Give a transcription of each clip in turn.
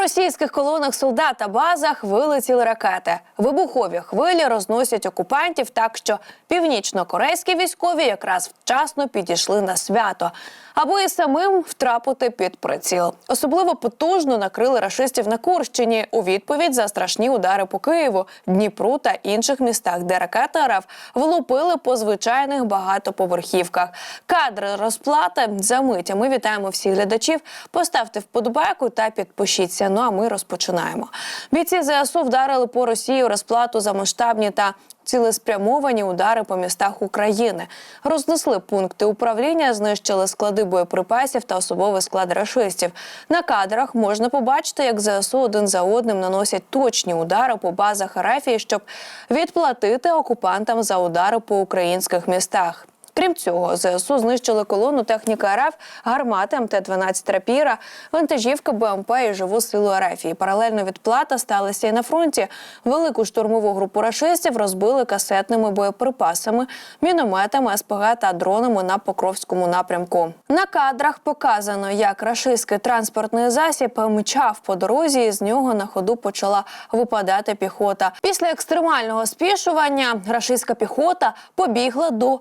російських колонах солдат та базах вилетіли ракети. Вибухові хвилі розносять окупантів так, що північно-корейські військові якраз вчасно підійшли на свято, аби і самим втрапити під приціл. Особливо потужно накрили рашистів на Курщині у відповідь за страшні удари по Києву, Дніпру та інших містах, де ракети РФ влупили по звичайних багатоповерхівках. Кадри розплати за мить. Ми вітаємо всіх глядачів. Поставте вподобайку та підпишіться. Ну а ми розпочинаємо. Бійці ЗСУ вдарили по Росії розплату за масштабні та цілеспрямовані удари по містах України. Рознесли пункти управління, знищили склади боєприпасів та особовий склад рашистів. На кадрах можна побачити, як ЗСУ один за одним наносять точні удари по базах Арафії, щоб відплатити окупантам за удари по українських містах. Крім цього, ЗСУ знищили колону техніки РФ, гармати МТ-12 «Рапіра», вантажівки БМП і живу силу Арафії. Паралельно відплата сталася і на фронті. Велику штурмову групу рашистів розбили касетними боєприпасами, мінометами, СПГ та дронами на Покровському напрямку. На кадрах показано, як рашистський транспортний засіб мчав по дорозі, і з нього на ходу почала випадати піхота. Після екстремального спішування рашистська піхота побігла до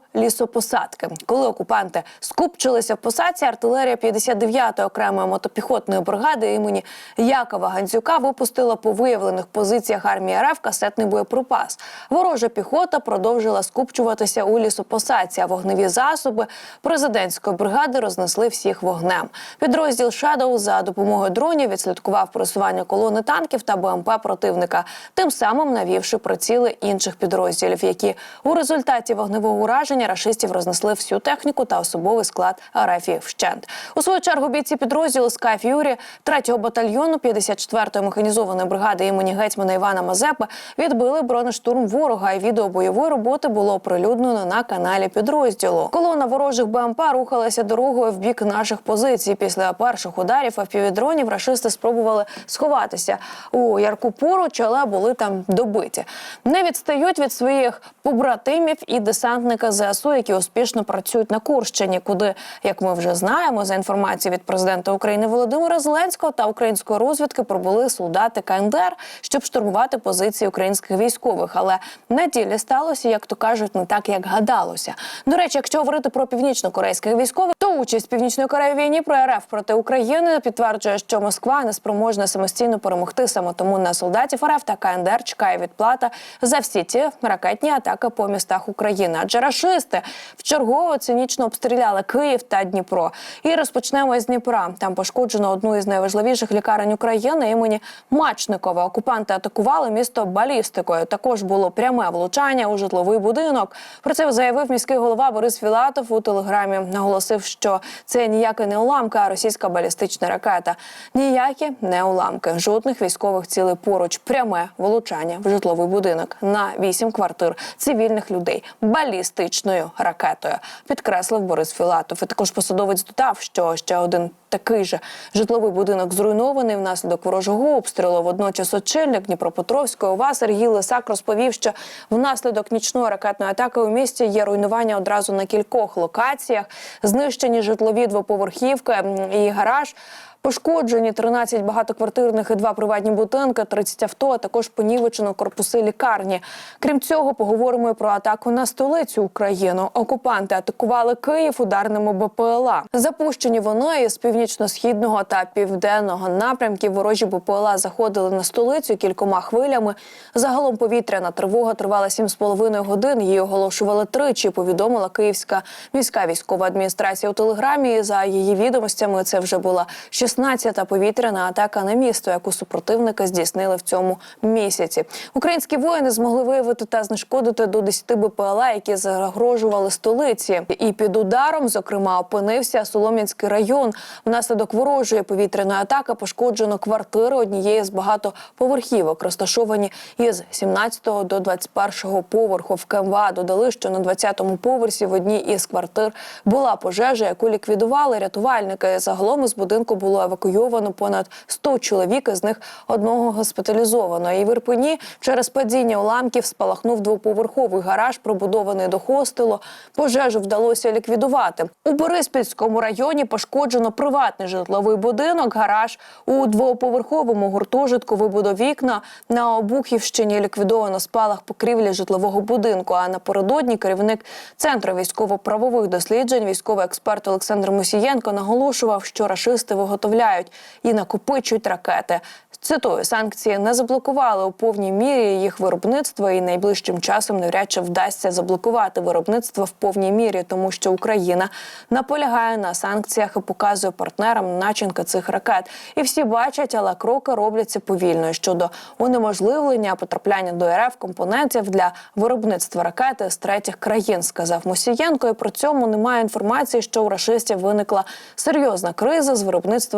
лісопосадки. Коли окупанти скупчилися в посадці, артилерія 59-ї окремої мотопіхотної бригади імені Якова Гандзюка випустила по виявлених позиціях армії РФ касетний боєприпас. Ворожа піхота продовжила скупчуватися у лісопосадці, а вогневі засоби президентської бригади рознесли всіх вогнем. Підрозділ «Шадоу» за допомогою дронів відслідкував просування колони танків та БМП противника, тим самим навівши приціли інших підрозділів, які у результаті вогневого ураження рашистів рознесли всю техніку та особовий склад РФ вщент. У свою чергу бійці підрозділу Скай Ф'юрі 3-го батальйону 54-ї механізованої бригади імені гетьмана Івана Мазепи відбили бронештурм ворога. І відео бойової роботи було оприлюднено на каналі підрозділу. Колона ворожих БМП рухалася дорогою в бік наших позицій. Після перших ударів авпівдронів рашисти спробували сховатися у ярку поруч, але були там добиті. Не відстають від своїх побратимів і десантника ЗСУ, які успішно працюють на Курщині, куди, як ми вже знаємо, за інформацією від президента України Володимира Зеленського та української розвідки прибули солдати КНДР, щоб штурмувати позиції українських військових. Але на ділі сталося, як то кажуть, не так, як гадалося. До речі, якщо говорити про північно-корейських військових, то участь Північної Кореї війні про РФ проти України підтверджує, що Москва не спроможна самостійно перемогти саме тому на солдатів РФ та КНДР чекає відплата за всі ті ракетні атаки по містах України. Адже рашисти вчергово цинічно обстріляли Київ та Дніпро. І розпочнемо з Дніпра. Там пошкоджено одну із найважливіших лікарень України імені Мачникова. Окупанти атакували місто балістикою. Також було пряме влучання у житловий будинок. Про це заявив міський голова Борис Філатов у телеграмі. Наголосив, що це ніяка не уламка, а російська балістична ракета. Ніякі не уламки. Жодних військових цілей поруч. Пряме влучання в житловий будинок на вісім квартир цивільних людей балістичною ракетою. Підкреслив Борис Філатов. І також посадовець додав, що ще один такий же житловий будинок зруйнований внаслідок ворожого обстрілу. Водночас очільник Дніпропетровської ОВА Сергій Лисак розповів, що внаслідок нічної ракетної атаки у місті є руйнування одразу на кількох локаціях, знищені житлові двоповерхівки і гараж. Пошкоджені 13 багатоквартирних і два приватні будинки, 30 авто, а також понівечено корпуси лікарні. Крім цього, поговоримо і про атаку на столицю Україну. Окупанти атакували Київ ударними БПЛА. Запущені вони із північно-східного та південного напрямків. Ворожі БПЛА заходили на столицю кількома хвилями. Загалом повітряна тривога тривала 7,5 годин. Її оголошували тричі. Повідомила Київська міська військова адміністрація у телеграмі. За її відомостями, це вже була 16-та повітряна атака на місто, яку супротивники здійснили в цьому місяці. Українські воїни змогли виявити та знешкодити до 10 БПЛА, які загрожували столиці. І під ударом, зокрема, опинився Солом'янський район. Внаслідок ворожої повітряної атаки пошкоджено квартири однієї з багатоповерхівок, розташовані із 17 до 21 поверху. В КМВА додали, що на 20-му поверсі в одній із квартир була пожежа, яку ліквідували рятувальники. Загалом із будинку було було евакуйовано понад 100 чоловік, із них одного госпіталізовано. І в Ірпені через падіння уламків спалахнув двоповерховий гараж, пробудований до хостелу. Пожежу вдалося ліквідувати. У Бориспільському районі пошкоджено приватний житловий будинок, гараж у двоповерховому гуртожитку вибудо вікна. На Обухівщині ліквідовано спалах покрівлі житлового будинку. А напередодні керівник центру військово-правових досліджень, військовий експерт Олександр Мусієнко наголошував, що рашисти виготовляють і накопичують ракети. Цитую, санкції не заблокували у повній мірі їх виробництво, і найближчим часом навряд чи вдасться заблокувати виробництво в повній мірі, тому що Україна наполягає на санкціях і показує партнерам начинка цих ракет. І всі бачать, але кроки робляться повільно щодо унеможливлення потрапляння до РФ компонентів для виробництва ракети з третіх країн, сказав Мусієнко. І при цьому немає інформації, що у рашистів виникла серйозна криза з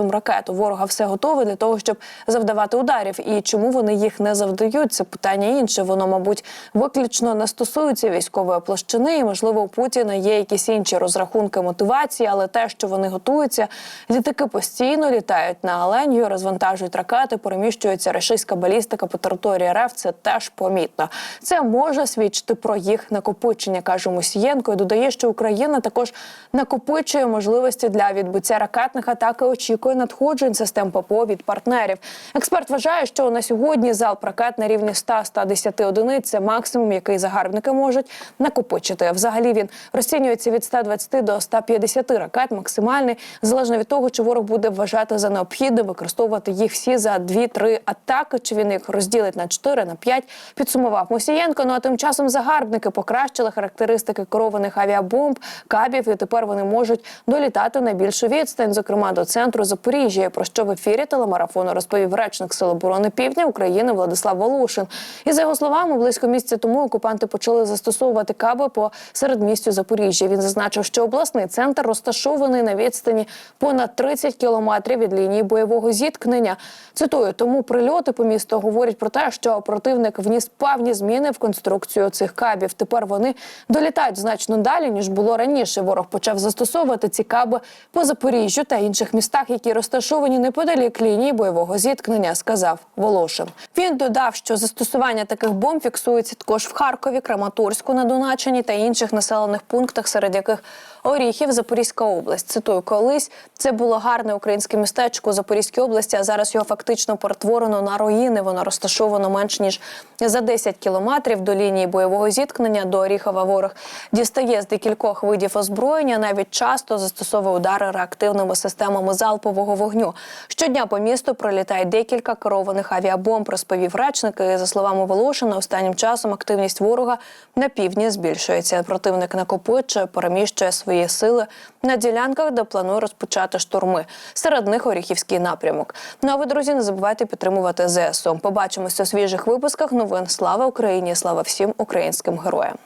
виробництвом ракет. У ворога все готове для того, щоб завдавати ударів. І чому вони їх не завдають? Це питання інше. Воно, мабуть, виключно не стосується військової площини. І можливо, у Путіна є якісь інші розрахунки мотивації, але те, що вони готуються, літаки постійно літають на Аленію, розвантажують ракети, переміщується рашистська балістика по території РФ. Це теж помітно. Це може свідчити про їх накопичення, каже Мусієнко. І додає, що Україна також накопичує можливості для відбиття ракетних атак і очікує надходжень систем ППО від партнерів. Експерт вважає, що на сьогодні залп ракет на рівні 100-110 одиниць це максимум, який загарбники можуть накопичити. Взагалі він розцінюється від 120 до 150 ракет, максимальний, залежно від того, чи ворог буде вважати за необхідне використовувати їх всі за 2-3 атаки, чи він їх розділить на 4, на 5, підсумував Мусієнко. Ну а тим часом загарбники покращили характеристики керованих авіабомб, кабів, і тепер вони можуть долітати на більшу відстань, зокрема до центру Запоріжжя. Про що в ефірі телемарафону розповів речник Сил оборони Півдня України Владислав Волошин. І за його словами, близько місяця тому окупанти почали застосовувати каби по середмістю Запоріжжя. Він зазначив, що обласний центр розташований на відстані понад 30 кілометрів від лінії бойового зіткнення. Цитую, тому прильоти по місту говорять про те, що противник вніс певні зміни в конструкцію цих кабів. Тепер вони долітають значно далі ніж було раніше. Ворог почав застосовувати ці каби по Запоріжжю та інших містах, які розташовані неподалік лінії бойового зіткнення, сказав Волошин. Він додав, що застосування таких бомб фіксується також в Харкові, Краматорську на Донеччині та інших населених пунктах, серед яких Оріхів, Запорізька область. Цитую, колись це було гарне українське містечко у Запорізькій області, а зараз його фактично перетворено на руїни. Воно розташовано менш ніж за 10 кілометрів до лінії бойового зіткнення до Оріхова. Ворог дістає з декількох видів озброєння, навіть часто застосовує удари реактивними системами залпового вогню. Щодня по місту пролітає декілька керованих авіабомб, розповів речник. І, за словами Волошина, останнім часом активність ворога на півдні збільшується. Противник накопичує, переміщує свої сили на ділянках, де планує розпочати штурми. Серед них Оріхівський напрямок. Ну а ви, друзі, не забувайте підтримувати ЗСУ. Побачимося у свіжих випусках новин. Слава Україні! Слава всім українським героям!